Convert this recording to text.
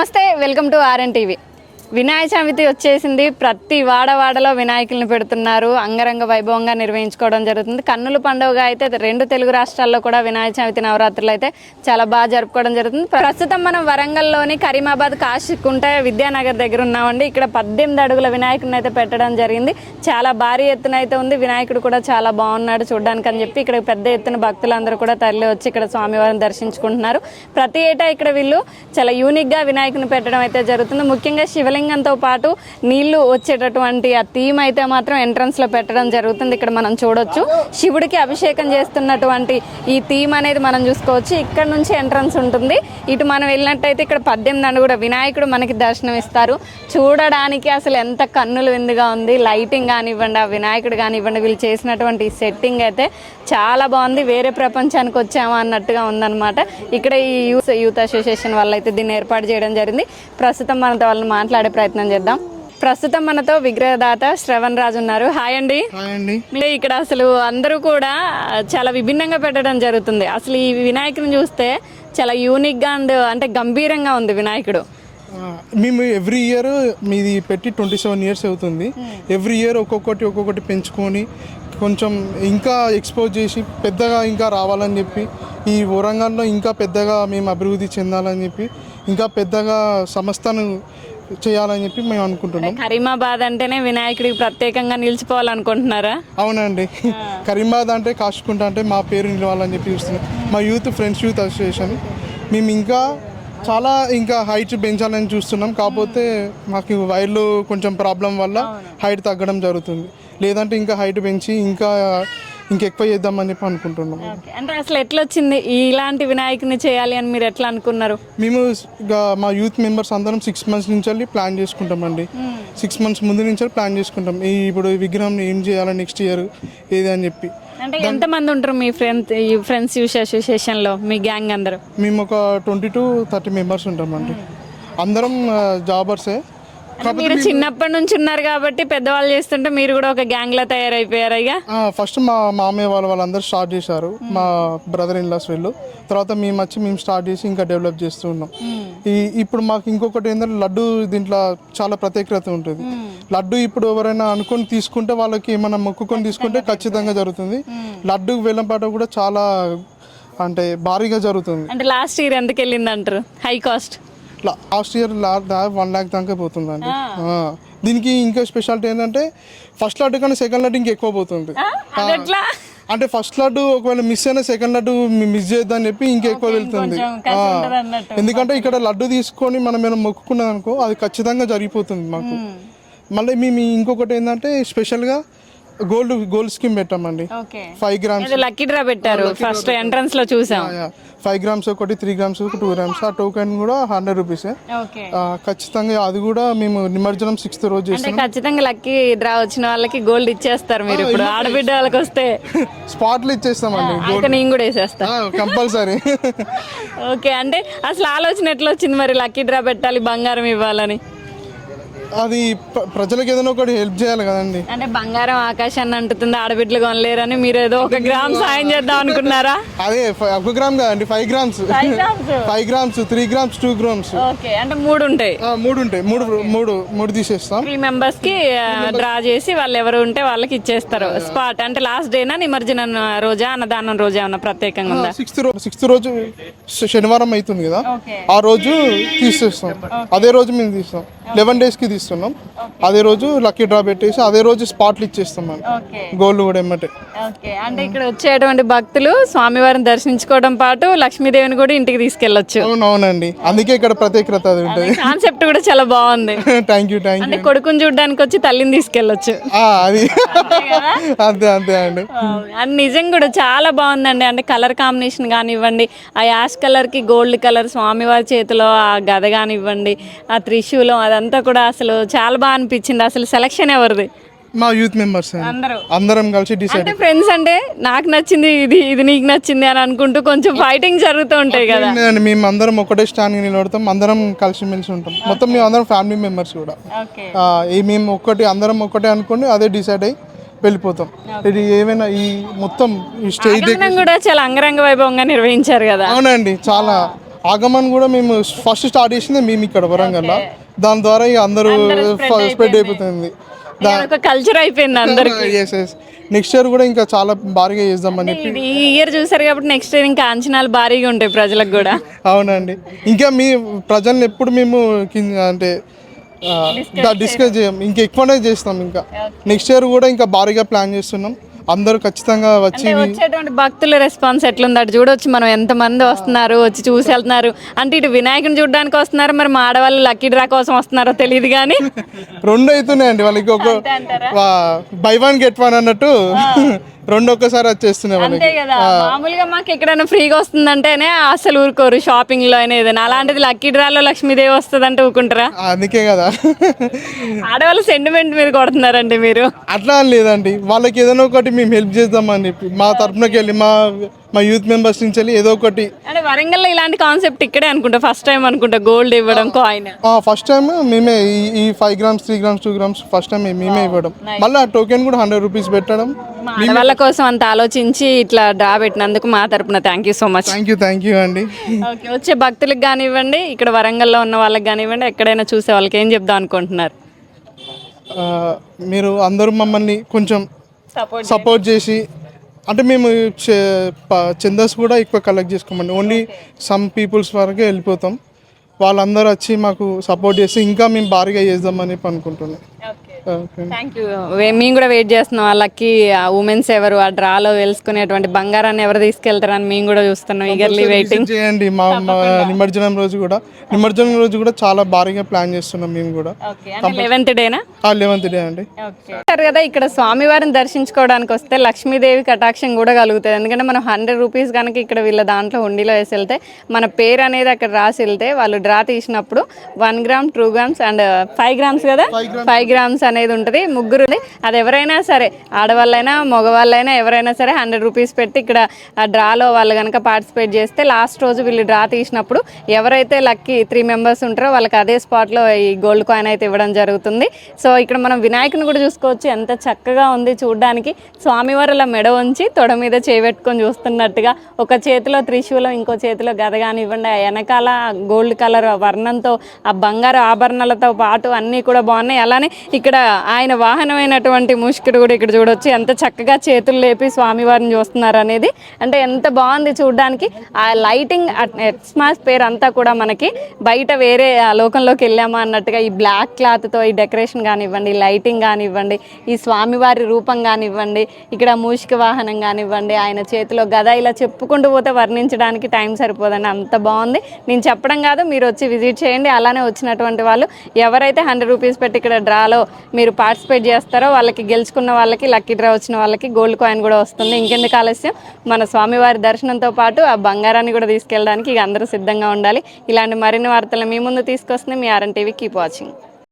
నమస్తే welcome to RN TV. Vinayaka Chavithi వచ్చేసింది. ప్రతి వాడవాడలో వినాయకుల్ని పెడుతున్నారు. అంగరంగ వైభవంగా నిర్వహించుకోవడం జరుగుతుంది. కన్నుల పండుగ అయితే రెండు తెలుగు రాష్ట్రాల్లో కూడా వినాయక చవితి నవరాత్రులు అయితే చాలా బాగా జరుపుకోవడం జరుగుతుంది. ప్రస్తుతం మనం వరంగల్లోని కరీమాబాద్ కాశీకుంట విద్యానగర్ దగ్గర ఉన్నామండి. ఇక్కడ పద్దెనిమిది అడుగుల వినాయకుడిని అయితే పెట్టడం జరిగింది. చాలా భారీ ఎత్తున అయితే ఉంది. వినాయకుడు కూడా చాలా బాగున్నాడు చూడడానికి అని చెప్పి ఇక్కడ పెద్ద ఎత్తున భక్తులందరూ కూడా తరలి వచ్చి ఇక్కడ స్వామివారిని దర్శించుకుంటున్నారు. ప్రతి ఏటా ఇక్కడ వీళ్ళు చాలా యూనిక్గా వినాయకుని పెట్టడం అయితే జరుగుతుంది. ముఖ్యంగా శివలింగంతో పాటు నీళ్ళు వచ్చేటటువంటి ఆ థీమ్ అయితే మాత్రం entrance లో పెట్టడం జరుగుతుంది. ఇక్కడ మనం చూడొచ్చు. శివుడికి అభిషేకం చేస్తున్నటువంటి ఈ థీమ్ అనేది మనం చూసుకోవచ్చు. ఇక్కడ నుంచి ఎంట్రన్స్ ఉంటుంది. ఇటు మనం వెళ్ళినట్టయితే ఇక్కడ పద్దెనిమిది అడుగుల వినాయకుడు మనకి దర్శనం ఇస్తారు. చూడడానికి అసలు ఎంత కన్నులు విందుగా ఉంది. లైటింగ్ కానివ్వండి ఆ వినాయకుడు కానివ్వండి వీళ్ళు చేసినటువంటి సెట్టింగ్ అయితే చాలా బాగుంది. వేరే ప్రపంచానికి వచ్చామా అన్నట్టుగా ఉందన్నమాట. ఇక్కడ ఈ యూత్ యూత్ అసోసియేషన్ వల్ల అయితే దీన్ని ఏర్పాటు చేయడం జరిగింది. ప్రస్తుతం మనతో వాళ్ళని మాట్లాడే ప్రయత్నం చేద్దాం. ప్రస్తుతం మనతో విగ్రహదాత శ్రవణ్ రాజు ఉన్నారు. హాయ్ అండి. ఇక్కడ అసలు అందరూ కూడా చాలా విభిన్నంగా పెట్టడం జరుగుతుంది. అసలు ఈ వినాయకుని చూస్తే చాలా యూనిక్గా అండ్ అంటే గంభీరంగా ఉంది వినాయకుడు. మేము ఎవ్రీ ఇయర్ మీది పెట్టి ట్వంటీ సెవెన్ ఇయర్స్ అవుతుంది. ఎవ్రీ ఇయర్ ఒక్కొక్కటి ఒక్కొక్కటి పెంచుకొని కొంచెం ఇంకా ఎక్స్పోజ్ చేసి పెద్దగా ఇంకా రావాలని చెప్పి ఈ వరంగల్లో ఇంకా పెద్దగా మేము అభివృద్ధి చెందాలని చెప్పి ఇంకా పెద్దగా సంస్థను చేయాలని చెప్పి మేము అనుకుంటున్నాం. కరీమాబాద్ అంటేనే వినాయకుడికి ప్రత్యేకంగా నిలిచిపోవాలనుకుంటున్నారా? అవునండి. కరీంబాద్ అంటే కాసుకుంటా అంటే మా పేరు నిలవాలని చెప్పి చూస్తున్నాం. మా యూత్ ఫ్రెండ్స్ యూత్ అసోసియేషన్. మేము ఇంకా చాలా ఇంకా హైట్ పెంచాలని చూస్తున్నాం. కాకపోతే మాకు వైర్లు కొంచెం ప్రాబ్లం వల్ల హైట్ తగ్గడం జరుగుతుంది. లేదంటే ఇంకా హైట్ పెంచి ఇంకా ఇంకెక్కువ చేద్దామని చెప్పి అనుకుంటున్నాం. ఓకే. అంటే అసలు ఎట్లా వచ్చింది ఇలాంటి వినాయకుని చేయాలి అని మీరు ఎట్లా అనుకున్నారు? మేము ఇక మా యూత్ మెంబర్స్ అందరం సిక్స్ మంత్స్ నుంచి వెళ్ళి ప్లాన్ చేసుకుంటామండి. సిక్స్ మంత్స్ ముందు నుంచి ప్లాన్ చేసుకుంటాం. ఈ ఇప్పుడు ఈ విగ్రహం ఏం చేయాలి నెక్స్ట్ ఇయర్ ఏది అని చెప్పి. అంటే ఎంత మంది ఉంటారు మీ ఫ్రెండ్స్ ఈ ఫ్రెండ్స్ యూస్ అసోసియేషన్లో మీ గ్యాంగ్ అందరూ? మేము ఒక ట్వంటీ టు థర్టీ మెంబర్స్ ఉంటామండి. అందరం జాబర్సే మీరు చిన్నప్పటి నుంచి ఉన్నారు కాబట్టి పెద్దవాళ్ళు చేస్తుంటే మీరు కూడా ఒక గ్యాంగ్లో తయారైపోయారు ఇక? ఫస్ట్ మా మామయ్య వాళ్ళు వాళ్ళందరూ స్టార్ట్ చేశారు. మా బ్రదర్ ఇన్ లాస్ వీళ్ళు. తర్వాత మేము వచ్చి మేము స్టార్ట్ చేసి ఇంకా డెవలప్ చేస్తూ ఉన్నాం. ఈ ఇప్పుడు మాకు ఇంకొకటి ఏంటంటే లడ్డు దీంట్లో చాలా ప్రత్యేకత ఉంటుంది. లడ్డు ఇప్పుడు ఎవరైనా అనుకొని తీసుకుంటే వాళ్ళకి ఏమైనా మొక్కుకొని తీసుకుంటే ఖచ్చితంగా జరుగుతుంది. లడ్డు వేలంపాట కూడా చాలా అంటే భారీగా జరుగుతుంది. అంటే లాస్ట్ ఇయర్ ఎందుకు వెళ్ళింది అంటారు high cost last year one lakh దాకా పోతుందండి. దీనికి ఇంకా స్పెషాలిటీ ఏంటంటే ఫస్ట్ లడ్డు కన్నా సెకండ్ లడ్డు ఇంకా ఎక్కువ పోతుంది. అంటే ఫస్ట్ లడ్డు ఒకవేళ మిస్ అయినా సెకండ్ లడ్డు మిస్ చేద్దని చెప్పి ఇంకా ఎక్కువ వెళ్తుంది. ఎందుకంటే ఇక్కడ లడ్డు తీసుకొని మనం ఏమైనా మొక్కుకున్నాం అనుకో అది ఖచ్చితంగా జరిగిపోతుంది మాకు. మళ్ళీ మేము ఇంకొకటి ఏంటంటే స్పెషల్గా గోల్డ్ గోల్డ్ స్కీమ్ పెట్టామండి. Five grams. లక్కీ డ్రా పెట్టారు. ఫస్ట్ ఎంట్రన్స్లో చూసాం. ఫైవ్ గ్రామ్స్ ఒకటి త్రీ గ్రామ్స్ ఒక టూ గ్రామ్స్. ఆ టోకెన్ కూడా హండ్రెడ్ రూపీసే ఖచ్చితంగా అది కూడా మేము నిమజ్జనం సిక్స్త్ రోజు చేస్తాం ఖచ్చితంగా లక్కీ డ్రా వచ్చిన వాళ్ళకి గోల్డ్ ఇచ్చేస్తారు మీరు ఇప్పుడు. ఆడబిడ్డ వాళ్ళకి వస్తే. స్పాట్లు ఇచ్చేస్తామండి నేను కూడా వేసేస్తా. కంపల్సరీ. ఓకే అంటే అసలు ఆలోచన ఎట్లా వచ్చింది మరి లక్కీ డ్రా పెట్టాలి బంగారం ఇవ్వాలని? అది ప్ర- ప్రజలకు ఏదైనా ఒకటి హెల్ప్ చేయాలి కదండి. అంటే బంగారం ఆకాశాన్ని అంటుతుంది ఆడబిడ్డలు కొనలేరని మీరు ఏదో ఒక గ్రామ్ సాయం చేద్దాం అనుకున్నారా? అదే ఫ- ఒక గ్రామ్ కదండి five grams five grams three grams two grams okay అంటే మూడు ఉంటాయి. మూడు ఉంటాయి మూడు మూడు మూడు తీసేస్తాం. త్రీ మెంబర్స్కి డ్రా చేసి వాళ్ళు ఎవరు ఉంటే వాళ్ళకి ఇచ్చేస్తారు. స్పాట్ అంటే లాస్ట్ డేనా నిమజ్జనం రోజా అన్నదానం రోజా ఏమన్నా ప్రత్యేకంగా ఉందా? సిక్స్త్ రోజు సిక్స్త్ రోజు శ- శనివారం అవుతుంది కదా. ఓకే ఆ రోజు తీసేస్తాం. అదే రోజు మేము తీస్తాం. లెవెన్ డేస్కి తీస్తున్నాం అదే రోజు లక్కీ డ్రా పెట్టేసి అదే రోజు స్పాట్లు ఇచ్చేస్తాం మనం. ఓకే. గోల్డ్ కూడా ఎమ్మటే. ఓకే. అంటే ఇక్కడ వచ్చేటువంటి భక్తులు స్వామివారిని దర్శించుకోవడం పాటు లక్ష్మీదేవిని కూడా ఇంటికి తీసుకెళ్ళొచ్చు అవును అవునండి అందుకే ఇక్కడ ప్రత్యేకత అది ఉంటుంది. కాన్సెప్ట్ కూడా చాలా బాగుంది. థ్యాంక్ యూ థ్యాంక్ అంటే కొడుకుని చూడడానికి వచ్చి తల్లిని తీసుకెళ్ళొచ్చు అది. అంతే అంతే అండి. అది నిజం కూడా చాలా బాగుందండి. అంటే కలర్ కాంబినేషన్ కానివ్వండి ఆ యాష్ కలర్కి గోల్డ్ కలర్ స్వామివారి చేతిలో ఆ గద కానివ్వండి ఆ త్రిశూలం అదంతా కూడా అసలు చాలా బాగా అనిపించింది. అసలు సెలక్షన్ ఎవరిది? మా యూత్ మెంబర్స్ అందరూ. అందరం కలిసి డిసైడ్ అంటే ఫ్రెండ్స్ అంటే నాకు నచ్చింది ఇది ఇది నీకు నచ్చింది అని అనుకుంటూ కొంచెం ఫైటింగ్ జరుగుతూ ఉంటాయి కదా. లేదండి మేము అందరం ఒకటే స్టాండ్ నిలబడతాం అందరం కలిసిమెలిసి ఉంటాం. మొత్తం మేము అందరం ఫ్యామిలీ మెంబర్స్ కూడా. ఈ మేము ఒక్కటి అందరం ఒక్కటే అనుకుని అదే డిసైడ్ అయ్యి వెళ్ళిపోతాం. ఇది ఏమైనా ఈ మొత్తం ఈ స్టేజ్ కూడా చాలా అంగరంగ వైభవంగా నిర్వహించారు కదా. అవునండి చాలా. ఆగమన్ కూడా మేము ఫస్ట్ స్టార్ట్ చేసింది మేము ఇక్కడ వరంగల్ దాని ద్వారా ఇక అందరూ స్ప్రెడ్ అయిపోతుంది. ఒక కల్చర్ అయిపోయింది అందరికి. నెక్స్ట్ ఇయర్ కూడా ఇంకా చాలా భారీగా చేద్దామని చెప్పి. ఈ ఇయర్ చూసారు కాబట్టి నెక్స్ట్ ఇయర్ ఇంకా అంచనాలు భారీగా ఉంటాయి ప్రజలకు కూడా. అవునండి. ఇంకా మీ ప్రజల్ని ఎప్పుడు మేము అంటే డిస్కస్ చేయం ఇంకా ఎక్కువనే చేస్తాం ఇంకా. నెక్స్ట్ ఇయర్ కూడా ఇంకా భారీగా ప్లాన్ చేస్తున్నాం. అందరూ ఖచ్చితంగా వచ్చి అంటే వచ్చేటువంటి భక్తుల రెస్పాన్స్ ఎట్లుంది? అటు చూడొచ్చు మనం ఎంత మంది వస్తున్నారు వచ్చి చూసి వెళ్తున్నారు. అంటే ఇటు వినాయకుని చూడడానికి వస్తున్నారు మరి మా ఆడవాళ్ళు లక్కీ డ్రా కోసం వస్తున్నారో తెలియదు కానీ. రెండు అవుతున్నాయండి వాళ్ళకి ఒక బై వన్ గెట్ వన్ అన్నట్టు రెండు ఒక్కసారి వచ్చేస్తున్నాయి వాళ్ళకి. అంతే కదా. మామూలుగా మాకు ఎక్కడైనా ఫ్రీగా వస్తుందంటేనే అసలు ఊరుకోరు షాపింగ్లో అయినా ఏదైనా. అలాంటిది లక్కీ డ్రాలో లక్ష్మీదేవి వస్తుంది అంటే ఊరుకుంటారా అందుకే కదా. ఆడవాళ్ళ సెంటిమెంట్ మీద కొడుతున్నారండి మీరు. అట్లా లేదండి. వాళ్ళకి ఏదైనా ఒకటి మేము హెల్ప్ చేద్దామని చెప్పి మా తరపునకి వెళ్ళి మా మా యూత్ మెంబర్స్ నుంచి వెళ్ళి ఏదో ఒకటి. అంటే వరంగల్లో ఇలాంటి కాన్సెప్ట్ ఇక్కడే అనుకుంటా ఫస్ట్ టైం అనుకుంటా గోల్డ్ ఇవ్వడం కాయిన్ ఫస్ట్ టైం మేమే ఈ ఈ five grams three grams two grams first time మేమే ఇవ్వడం. మళ్ళీ ఆ టోకెన్ కూడా హండ్రెడ్ రూపీస్ పెట్టడం. మా ఆడవాళ్ళ కోసం అంత ఆలోచించి ఇట్లా డ్రా పెట్టినందుకు మా తరపున thank you so much thank you thank you అండి. ఓకే వచ్చే భక్తులకు కానివ్వండి ఇక్కడ వరంగల్లో ఉన్న వాళ్ళకి కానివ్వండి ఎక్కడైనా చూసే వాళ్ళకి ఏం చెప్దాం అనుకుంటున్నారు? ఆ, మీరు అందరూ మమ్మల్ని కొంచెం సపోర్ట్ చేసి అంటే మేము చందాస్ కూడా ఎక్కువ కలెక్ట్ చేసుకోమండి. ఓన్లీ సమ్ పీపుల్స్ వరకే వెళ్ళిపోతాం. వాళ్ళందరూ వచ్చి మాకు సపోర్ట్ చేసి ఇంకా మేము భారీగా చేద్దామని అనుకుంటున్నాం. థ్యాంక్ యూ మేము కూడా వెయిట్ చేస్తున్నాం. వాళ్ళకి ఆ ఉమెన్స్ ఎవరు ఆ డ్రాలో తెలుసుకునేటువంటి బంగారాన్ని ఎవరు తీసుకెళ్తారని మేము కూడా చూస్తున్నాం ఈగర్లీ వెయిటింగ్ చేయండి. మా నిమజ్జనం రోజు కూడా. నిమజ్జనం రోజు కూడా చాలా భారీగా ప్లాన్ చేస్తున్నాం మేము కూడా. లెవెన్త్ డేనా లెవెన్త్ డే అండి. అంటారు కదా ఇక్కడ స్వామివారిని దర్శించుకోవడానికి వస్తే లక్ష్మీదేవి కటాక్షం కూడా కలుగుతుంది. ఎందుకంటే మనం హండ్రెడ్ రూపీస్ కనుక ఇక్కడ వీళ్ళ దాంట్లో ఉండిలో వేసి వెళ్తే మన పేరు అనేది అక్కడ రాసి వెళ్తే వాళ్ళు డ్రా తీసినప్పుడు one gram two grams and five grams కదా? ఫైవ్ గ్రామ్స్ అనేది ఉంటుంది. ముగ్గురు అది ఎవరైనా సరే ఆడవాళ్ళైనా మగవాళ్ళైనా ఎవరైనా సరే హండ్రెడ్ రూపీస్ పెట్టి ఇక్కడ ఆ డ్రాలో వాళ్ళు కనుక పార్టిసిపేట్ చేస్తే లాస్ట్ రోజు వీళ్ళు డ్రా తీసినప్పుడు ఎవరైతే లక్కీ త్రీ మెంబర్స్ ఉంటారో వాళ్ళకి అదే స్పాట్లో ఈ గోల్డ్ కాయిన్ అయితే ఇవ్వడం జరుగుతుంది. సో ఇక్కడ మనం వినాయకుని కూడా చూసుకోవచ్చు. ఎంత చక్కగా ఉంది చూడడానికి. స్వామివారు అలా మెడ ఉంచి తొడ మీద చేపెట్టుకొని చూస్తున్నట్టుగా ఒక చేతిలో త్రిశూలం ఇంకో చేతిలో గదగాని ఇవ్వండి వెనకాల గోల్డ్ కలర్ వర్ణంతో ఆ బంగారు ఆభరణాలతో పాటు అన్నీ కూడా బాగున్నాయి. అలానే ఇక్కడ ఆయన వాహనమైనటువంటి ముష్కుడు కూడా ఇక్కడ చూడొచ్చు. ఎంత చక్కగా చేతులు లేపి స్వామివారిని చూస్తున్నారు అనేది అంటే ఎంత బాగుంది చూడడానికి. ఆ లైటింగ్ ఎట్స్మాస్ పేరు అంతా కూడా మనకి బయట వేరే ఆ లోకంలోకి వెళ్ళామా అన్నట్టుగా ఈ బ్లాక్ క్లాత్తో ఈ డెకరేషన్ కానివ్వండి లైటింగ్ కానివ్వండి ఈ స్వామివారి రూపం కానివ్వండి ఇక్కడ మూషిక వాహనం కానివ్వండి ఆయన చేతిలో గద ఇలా చెప్పుకుంటూ పోతే వర్ణించడానికి టైం సరిపోదండి. అంత బాగుంది. నేను చెప్పడం కాదు మీరు వచ్చి విజిట్ చేయండి. అలానే వచ్చినటువంటి వాళ్ళు ఎవరైతే హండ్రెడ్ రూపీస్ పెట్టి ఇక్కడ డ్రాలో మీరు పార్టిసిపేట్ చేస్తారో వాళ్ళకి గెలుచుకున్న వాళ్ళకి లక్కీ డ్రా వచ్చిన వాళ్ళకి గోల్డ్ కాయిన్ కూడా వస్తుంది. ఇంకెందుకు ఆలస్యం? మన స్వామివారి దర్శనంతో పాటు ఆ బంగారాన్ని కూడా తీసుకెళ్ళడానికి ఇక అందరూ సిద్ధంగా ఉండాలి. ఇలాంటి మరిన్ని వార్తలు మీ ముందు తీసుకొస్తుంది మీ ఆర్ఎన్ టీవీ. Keep watching